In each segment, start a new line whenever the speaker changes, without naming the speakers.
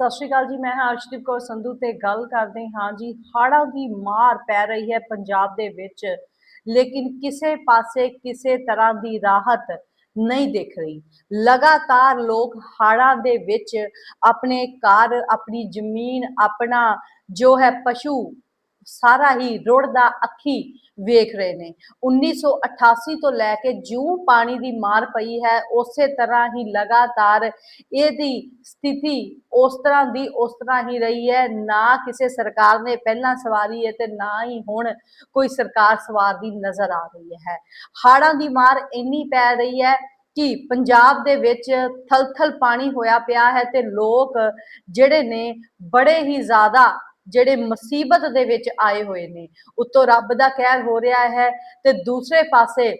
ਸਤਿ ਸ਼੍ਰੀ ਅਕਾਲ ਜੀ, ਮੈਂ ਹਾਂ ਅਰਸ਼ਦੀਪ ਕੌਰ ਸੰਧੂ ਤੇ ਗੱਲ ਕਰਦੇ ਹਾਂ ਜੀ ਹਾੜਾਂ ਦੀ ਮਾਰ ਪੈ ਰਹੀ ਹੈ ਪੰਜਾਬ ਦੇ ਵਿੱਚ, ਲੇਕਿਨ ਕਿਸੇ ਪਾਸੇ ਕਿਸੇ ਤਰ੍ਹਾਂ ਦੀ ਰਾਹਤ ਨਹੀਂ ਦਿਖ ਰਹੀ। ਲਗਾਤਾਰ ਲੋਕ ਹੜ੍ਹਾਂ ਦੇ ਵਿੱਚ ਆਪਣੇ ਘਰ, ਆਪਣੀ ਜ਼ਮੀਨ, ਆਪਣਾ ਜੋ ਹੈ ਪਸ਼ੂ ਸਾਰਾ ਹੀ ਰੁੜਦਾ ਅੱਖੀ ਵੇਖ ਰਹੇ ਨੇ। 1988 ਤੋਂ ਲੈ ਕੇ ਜਿਉਂ ਪਾਣੀ ਦੀ ਮਾਰ ਪਈ ਹੈ, ਉਸੇ ਤਰ੍ਹਾਂ ਹੀ ਲਗਾਤਾਰ ਇਹਦੀ ਸਥਿਤੀ ਉਸ ਤਰ੍ਹਾਂ ਦੀ ਉਸ ਤਰ੍ਹਾਂ ਹੀ ਰਹੀ ਹੈ। ਨਾ ਕਿਸੇ ਸਰਕਾਰ ਨੇ ਪਹਿਲਾਂ ਸਵਾਰੀ ਹੈ ਤੇ ਨਾ ਹੀ ਹੁਣ ਕੋਈ ਸਰਕਾਰ ਸਵਾਰਦੀ ਨਜ਼ਰ ਆ ਰਹੀ ਹੈ। ਹਾੜਾਂ ਦੀ ਮਾਰ ਇੰਨੀ ਪੈ ਰਹੀ ਹੈ ਕਿ ਪੰਜਾਬ ਦੇ ਵਿੱਚ ਥਲ-ਥਲ ਪਾਣੀ ਹੋਇਆ ਪਿਆ ਹੈ ਤੇ ਲੋਕ ਜਿਹੜੇ ਨੇ ਬੜੇ ਹੀ ਜ਼ਿਆਦਾ ਜਿਹੜੇ ਮੁਸੀਬਤ ਦੇ ਵਿੱਚ ਆਏ ਹੋਏ ਨੇ। ਉੱਤੋਂ ਰੱਬ ਦਾ ਕਹਿਰ ਹੋ ਰਿਹਾ ਹੈ ਤੇ ਦੂਸਰੇ ਪਾਸੇ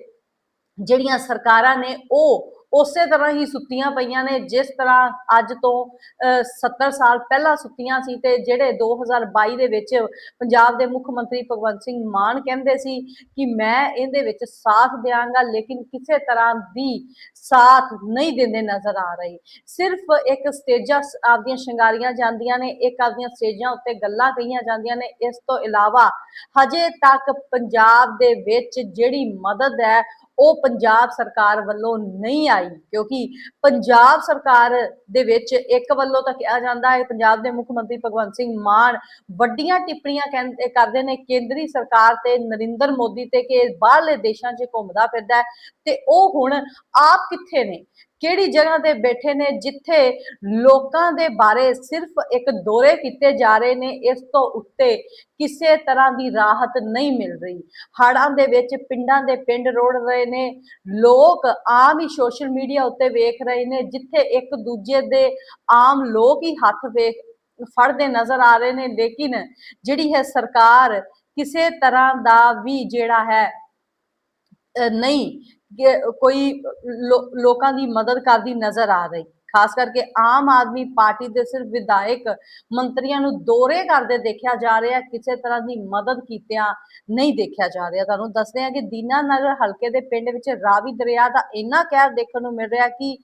ਜਿਹੜੀਆਂ ਸਰਕਾਰਾਂ ਨੇ ਉਹ ਉਸੇ ਤਰ੍ਹਾਂ ਹੀ ਸੁੱਤੀਆਂ ਪਈਆਂ ਨੇ ਜਿਸ ਤਰ੍ਹਾਂ ਅੱਜ ਤੋਂ ਅਹ, 70 ਸਾਲ ਪਹਿਲਾਂ ਸੁੱਤੀਆਂ ਸੀ ਤੇ ਜਿਹੜੇ 2022 ਦੇ ਵਿੱਚ ਪੰਜਾਬ ਦੇ ਮੁੱਖ ਮੰਤਰੀ ਭਗਵੰਤ ਸਿੰਘ ਮਾਨ ਕਹਿੰਦੇ ਸੀ ਕਿ ਮੈਂ ਇਹਦੇ ਵਿੱਚ ਸਾਥ ਦਿਆਂਗਾ ਲੇਕਿਨ ਕਿਸੇ ਤਰ੍ਹਾਂ ਦੀ ਸਾਥ ਨਹੀਂ ਦਿੰਦੇ ਨਜ਼ਰ ਆ ਰਹੇ। ਸਿਰਫ ਇੱਕ ਸਟੇਜਾਂ ਆਪਦੀਆਂ ਸ਼ਿੰਗਾਰੀਆਂ ਜਾਂਦੀਆਂ ਨੇ ਇੱਕ ਆਪਦੀਆਂ ਸਟੇਜਾਂ ਉੱਤੇ ਗੱਲਾਂ ਕਹੀਆਂ ਜਾਂਦੀਆਂ ਨੇ। ਇਸ ਤੋਂ ਇਲਾਵਾ ਹਜੇ ਤੱਕ ਪੰਜਾਬ ਦੇ ਵਿੱਚ ਜਿਹੜੀ ਮਦਦ ਹੈ ਉਹ ਪੰਜਾਬ ਸਰਕਾਰ ਵੱਲੋਂ ਨਹੀਂ ਆਈ, ਕਿਉਂਕਿ ਪੰਜਾਬ ਸਰਕਾਰ ਦੇ ਵਿੱਚ ਇੱਕ ਵੱਲੋਂ ਤਾਂ ਕਿਹਾ ਜਾਂਦਾ ਹੈ, ਪੰਜਾਬ ਦੇ ਮੁੱਖ ਮੰਤਰੀ ਭਗਵੰਤ ਸਿੰਘ ਮਾਨ ਵੱਡੀਆਂ ਟਿੱਪਣੀਆਂ ਕਹਿੰਦੇ ਕਰਦੇ ਨੇ, ਕੇਂਦਰੀ ਸਰਕਾਰ ਤੇ ਨਰਿੰਦਰ ਮੋਦੀ ਤੇ ਕਿ ਬਾਹਰਲੇ ਦੇਸ਼ਾਂ 'ਚ ਘੁੰਮਦਾ ਫਿਰਦਾ ਹੈ ਤੇ ਉਹ ਹੁਣ ਆਪ ਕਿੱਥੇ ਨੇ? ਕਿਹੜੀ ਜਗ੍ਹਾ ਤੇ ਬੈਠੇ ਨੇ, ਜਿੱਥੇ ਲੋਕਾਂ ਦੇ ਬਾਰੇ ਸਿਰਫ ਇੱਕ ਦੌਰੇ ਕੀਤੇ ਜਾ ਰਹੇ ਨੇ, ਇਸ ਤੋਂ ਉੱਤੇ ਕਿਸੇ ਤਰ੍ਹਾਂ ਦੀ ਰਾਹਤ ਨਹੀਂ ਮਿਲ ਰਹੀ। ਹੜ੍ਹਾਂ ਦੇ ਵਿੱਚ ਪਿੰਡਾਂ ਦੇ ਪਿੰਡ ਰੋੜ ਰਹੇ ਨੇ, ਲੋਕ ਆਮ ਹੀ ਸੋਸ਼ਲ ਮੀਡੀਆ ਉੱਤੇ ਵੇਖ ਰਹੇ ਨੇ, ਜਿੱਥੇ ਇੱਕ ਦੂਜੇ ਦੇ ਆਮ ਲੋਕ ਹੀ ਹੱਥ ਵੇਖ, ਫੜਦੇ ਨਜ਼ਰ ਆ ਰਹੇ ਨੇ, ਲੇਕਿਨ ਜਿਹੜੀ ਹੈ ਸਰਕਾਰ ਕਿਸੇ ਤਰ੍ਹਾਂ ਦਾ ਵੀ ਜਿਹੜਾ ਹੈ ਨਹੀਂ ਕੋਈ ਲੋਕਾਂ ਦੀ ਮਦਦ ਕਰਦੀ ਨਜ਼ਰ ਆ ਰਹੀ। ਖਾਸ ਕਰਕੇ ਆਮ ਆਦਮੀ ਪਾਰਟੀ ਦੇ ਸਿਰਫ ਵਿਧਾਇਕ ਮੰਤਰੀਆਂ ਨੂੰ ਦੌਰੇ ਕਰਦੇ ਦੇਖਿਆ ਜਾ ਰਿਹਾ, ਕਿਸੇ ਤਰ੍ਹਾਂ ਦੀ ਮਦਦ ਕੀਤਿਆਂ ਨਹੀਂ ਦੇਖਿਆ ਜਾ ਰਿਹਾ। ਤੁਹਾਨੂੰ ਦੱਸਦੇ ਹਾਂ ਕਿ ਦੀਨਾਨਗਰ ਹਲਕੇ ਦੇ ਪਿੰਡ ਵਿੱਚ ਰਾਵੀ ਦਰਿਆ ਦਾ ਇੰਨਾ ਕਹਿਰ ਦੇਖਣ ਨੂੰ ਮਿਲ ਰਿਹਾ ਕਿ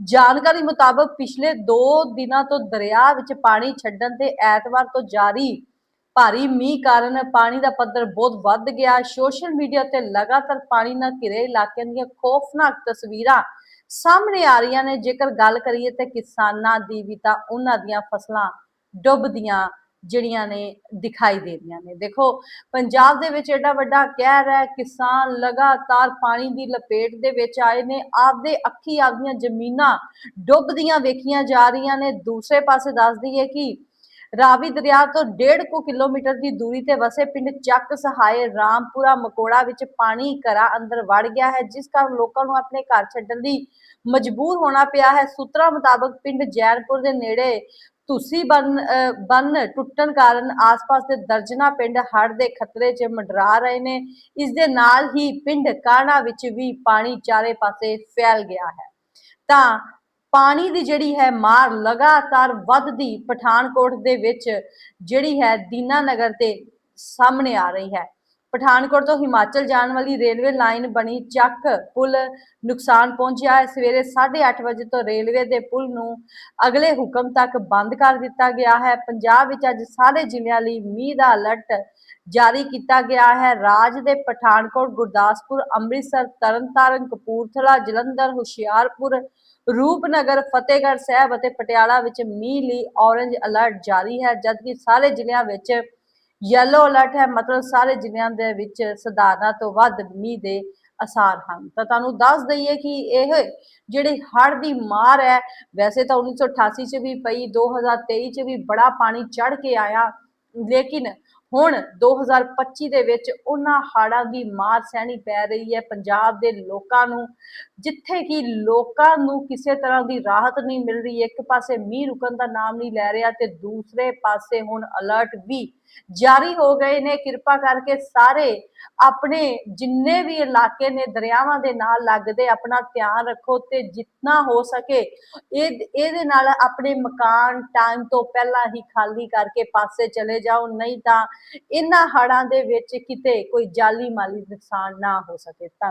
ਜਾਣਕਾਰੀ ਮੁਤਾਬਕ ਪਿਛਲੇ 2 ਦਿਨਾਂ ਤੋਂ ਦਰਿਆ ਵਿੱਚ ਪਾਣੀ ਛੱਡਣ ਤੇ ਐਤਵਾਰ ਤੋਂ ਜਾਰੀ ਭਾਰੀ ਮੀਂਹ ਕਾਰਨ ਪਾਣੀ ਦਾ ਪੱਧਰ ਬਹੁਤ ਵੱਧ ਗਿਆ। ਸੋਸ਼ਲ ਮੀਡੀਆ ਤੇ ਲਗਾਤਾਰ ਪਾਣੀ ਨਾਲ ਘਿਰੇ ਇਲਾਕਿਆਂ ਦੀਆਂ ਖੌਫਨਾਕ ਤਸਵੀਰਾਂ ਸਾਹਮਣੇ ਆ ਰਹੀਆਂ ਨੇ। ਜੇਕਰ ਗੱਲ ਕਰੀਏ ਤੇ ਕਿਸਾਨਾਂ ਦੀ ਵੀ ਤਾਂ ਉਹਨਾਂ ਦੀਆਂ ਫਸਲਾਂ ਡੁੱਬਦੀਆਂ ਜਿਹੜੀਆਂ ਨੇ ਦਿਖਾਈ ਦੇ ਰਹੀਆਂ ਨੇ। ਦੇਖੋ, ਪੰਜਾਬ ਦੇ ਵਿੱਚ ਐਡਾ ਵੱਡਾ ਕਹਿਰ ਹੈ, ਕਿਸਾਨ ਲਗਾਤਾਰ ਪਾਣੀ ਦੀ ਲਪੇਟ ਦੇ ਵਿੱਚ ਆਏ ਨੇ। ਆਪਦੇ ਅੱਖੀ ਆਪਦੀਆਂ ਜ਼ਮੀਨਾਂ ਡੁੱਬਦੀਆਂ ਵੇਖੀਆਂ ਜਾ ਰਹੀਆਂ ਨੇ। ਦੂਸਰੇ ਪਾਸੇ ਦੱਸ ਦਈਏ ਕਿ ਰਾਵੀ ਦਰਿਆ ਤੋਂ 1.5 ਕਿਲੋਮੀਟਰ ਦੀ ਦੂਰੀ ਤੇ ਵਸੇ ਪਿੰਡ ਚੱਕ ਸਹਾਏ ਰਾਮਪੁਰਾ ਮਕੋੜਾ ਵਿੱਚ ਪਾਣੀ ਘਰਾਂ ਅੰਦਰ ਵੜ ਗਿਆ ਹੈ, ਜਿਸ ਕਾਰਨ ਲੋਕਾਂ ਨੂੰ ਆਪਣੇ ਘਰ ਛੱਡਣ ਲਈ ਮਜਬੂਰ ਹੋਣਾ ਪਿਆ ਹੈ। ਸੂਤਰਾਂ ਮੁਤਾਬਕ ਪਿੰਡ ਜੈਨਪੁਰ ਦੇ ਨੇੜੇ ਤੁਸੀਂ ਬੰਨ, ਅਹ, ਬੰਨ ਟੁੱਟਣ ਕਾਰਨ ਆਸ-ਪਾਸ ਦੇ ਦਰਜਨਾ ਪਿੰਡ ਹੜ੍ਹ ਦੇ ਖਤਰੇ 'ਚ ਮੰਡਰਾ ਰਹੇ ਨੇ। ਇਸ ਦੇ ਨਾਲ ਹੀ ਪਿੰਡ ਕਾਣਾ ਵਿੱਚ ਵੀ ਪਾਣੀ ਚਾਰੇ ਪਾਸੇ ਫੈਲ ਗਿਆ ਹੈ। ਤਾਂ ਪਾਣੀ ਦੀ ਜਿਹੜੀ ਹੈ ਮਾਰ ਲਗਾਤਾਰ ਵੱਧਦੀ ਪਠਾਨਕੋਟ ਦੇ ਵਿੱਚ ਜਿਹੜੀ ਹੈ ਦੀਨਾ ਨਗਰ ਤੇ ਸਾਹਮਣੇ ਆ ਰਹੀ ਹੈ। ਪਠਾਨਕੋਟ ਤੋਂ ਹਿਮਾਚਲ ਜਾਣ ਵਾਲੀ ਰੇਲਵੇ ਲਾਈਨ ਬਣੀ ਚੱਕ ਪੁਲ ਨੁਕਸਾਨ ਪਹੁੰਚਿਆ। ਹੈ ਸਵੇਰੇ 8:30 ਵਜੇ ਤੋਂ ਰੇਲਵੇ ਦੇ ਪੁਲ ਨੂੰ ਅਗਲੇ ਹੁਕਮ ਤੱਕ ਬੰਦ ਕਰ ਦਿੱਤਾ ਗਿਆ ਹੈ। ਪੰਜਾਬ ਵਿੱਚ ਅੱਜ ਸਾਰੇ ਜ਼ਿਲ੍ਹਿਆਂ ਲਈ ਮੀਂਹ ਦਾ ਅਲਰਟ ਜਾਰੀ ਕੀਤਾ ਗਿਆ ਹੈ। ਰਾਜ ਦੇ ਪਠਾਨਕੋਟ, ਗੁਰਦਾਸਪੁਰ, ਅੰਮ੍ਰਿਤਸਰ, ਤਰਨਤਾਰਨ, ਕਪੂਰਥਲਾ, ਜਲੰਧਰ, ਹੁਸ਼ਿਆਰਪੁਰ ਰੂਪਨਗਰ, ਫਤਿਹਗੜ੍ਹ ਸਾਹਿਬ ਅਤੇ ਪਟਿਆਲਾ ਵਿੱਚ ਮੀਂਹ ਲਈ ਔਰੇਂਜ ਅਲਰਟ ਜਾਰੀ ਹੈ, ਜਦਕਿ ਸਾਰੇ ਜ਼ਿਲ੍ਹਿਆਂ ਵਿੱਚ ਯੈਲੋ ਅਲਰਟ ਹੈ। ਮਤਲਬ ਸਾਰੇ ਜ਼ਿਲ੍ਹਿਆਂ ਦੇ ਵਿੱਚ ਸਧਾਰਨਾਂ ਤੋਂ ਵੱਧ ਮੀਂਹ ਦੇ ਅਸਾਰ ਹਨ। ਤਾਂ ਤੁਹਾਨੂੰ ਦੱਸ ਦਈਏ ਕਿ ਇਹ ਜਿਹੜੀ ਹੜ੍ਹ ਦੀ ਮਾਰ ਹੈ, ਵੈਸੇ ਤਾਂ 1988 ਚ ਵੀ ਪਈ 2023 ਚ ਵੀ ਬੜਾ ਪਾਣੀ ਚੜ ਕੇ ਆਇਆ। ਲੇਕਿਨ ਹੁਣ 2025 ਦੇ ਵਿੱਚ ਉਹਨਾਂ ਹਾੜਾਂ ਦੀ ਮਾਰ ਸਹਿਣੀ ਪੈ ਰਹੀ ਹੈ ਪੰਜਾਬ ਦੇ ਲੋਕਾਂ ਨੂੰ, ਜਿੱਥੇ ਕਿ ਲੋਕਾਂ ਨੂੰ ਕਿਸੇ ਤਰ੍ਹਾਂ ਦੀ ਰਾਹਤ ਨਹੀਂ ਮਿਲ ਰਹੀ, ਇੱਕ ਪਾਸੇ ਮੀਂਹ ਰੁਕਣ ਦਾ ਨਾਮ ਨਹੀਂ ਲੈ ਰਿਹਾ ਤੇ ਦੂਸਰੇ ਪਾਸੇ ਹੁਣ ਅਲਰਟ ਵੀ ਜਾਰੀ ਹੋ ਗਏ ਨੇ। ਕਿਰਪਾ ਕਰਕੇ ਸਾਰੇ ਆਪਣੇ ਜਿੰਨੇ ਵੀ ਇਲਾਕੇ ਨੇ, ਦਰਿਆਵਾਂ ਦੇ ਨਾਲ ਲੱਗਦੇ ਆਪਣਾ ਧਿਆਨ ਰੱਖੋ ਤੇ ਜਿੰਨਾ ਹੋ ਸਕੇ ਇਹ, ਇਹਦੇ ਨਾਲ ਆਪਣੇ ਮਕਾਨ ਟਾਈਮ ਤੋਂ ਪਹਿਲਾਂ ਹੀ ਖਾਲੀ ਕਰਕੇ ਪਾਸੇ ਚਲੇ ਜਾਓ। ਨਹੀਂ ਤਾਂ ਇਹਨਾਂ ਹੜਾਂ ਦੇ ਵਿੱਚ ਕਿਤੇ ਕੋਈ ਜਾਲੀ ਮਾਲੀ ਨੁਕਸਾਨ ਨਾ ਹੋ ਸਕੇ। ਧੰਨਵਾਦ।